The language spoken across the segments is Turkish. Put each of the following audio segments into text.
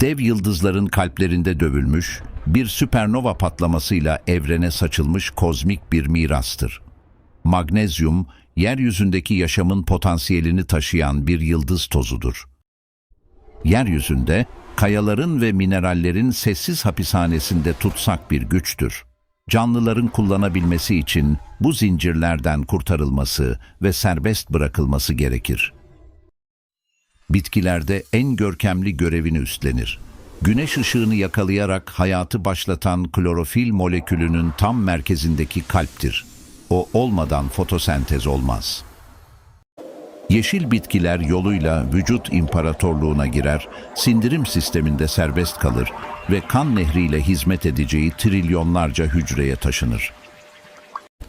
Dev yıldızların kalplerinde dövülmüş, bir süpernova patlamasıyla evrene saçılmış kozmik bir mirastır. Magnezyum, yeryüzündeki yaşamın potansiyelini taşıyan bir yıldız tozudur. Yeryüzünde, kayaların ve minerallerin sessiz hapishanesinde tutsak bir güçtür. Canlıların kullanabilmesi için bu zincirlerden kurtarılması ve serbest bırakılması gerekir. Bitkilerde en görkemli görevini üstlenir. Güneş ışığını yakalayarak hayatı başlatan klorofil molekülünün tam merkezindeki kalptir. O olmadan fotosentez olmaz. Yeşil bitkiler yoluyla vücut imparatorluğuna girer, sindirim sisteminde serbest kalır ve kan nehriyle hizmet edeceği trilyonlarca hücreye taşınır.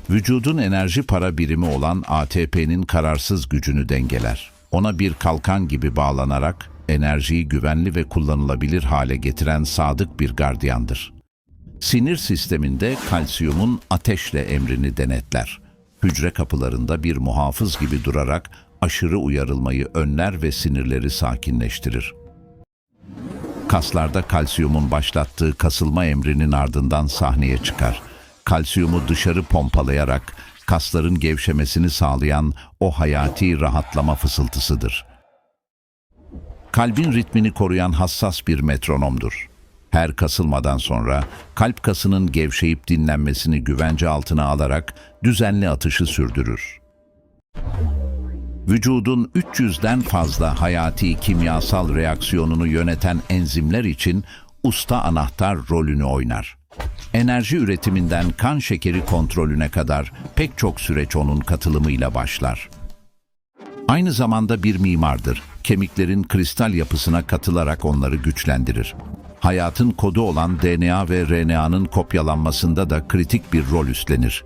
Vücudun enerji para birimi olan ATP'nin kararsız gücünü dengeler. Ona bir kalkan gibi bağlanarak enerjiyi güvenli ve kullanılabilir hale getiren sadık bir gardiyandır. Sinir sisteminde kalsiyumun ateşle emrini denetler. Hücre kapılarında bir muhafız gibi durarak aşırı uyarılmayı önler ve sinirleri sakinleştirir. Kaslarda kalsiyumun başlattığı kasılma emrinin ardından sahneye çıkar. Kalsiyumu dışarı pompalayarak kasların gevşemesini sağlayan o hayati rahatlama fısıltısıdır. Kalbin ritmini koruyan hassas bir metronomdur. Her kasılmadan sonra kalp kasının gevşeyip dinlenmesini güvence altına alarak düzenli atışı sürdürür. Vücudun 300'den fazla hayati kimyasal reaksiyonunu yöneten enzimler için usta anahtar rolünü oynar. Enerji üretiminden kan şekeri kontrolüne kadar pek çok süreç onun katılımıyla başlar. Aynı zamanda bir mimardır. Kemiklerin kristal yapısına katılarak onları güçlendirir. Hayatın kodu olan DNA ve RNA'nın kopyalanmasında da kritik bir rol üstlenir.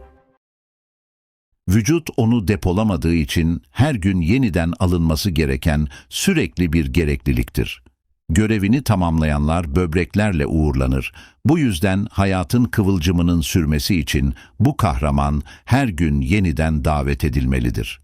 Vücut onu depolamadığı için her gün yeniden alınması gereken sürekli bir gerekliliktir. Görevini tamamlayanlar böbreklerle uğurlanır. Bu yüzden hayatın kıvılcımının sürmesi için bu kahraman her gün yeniden davet edilmelidir.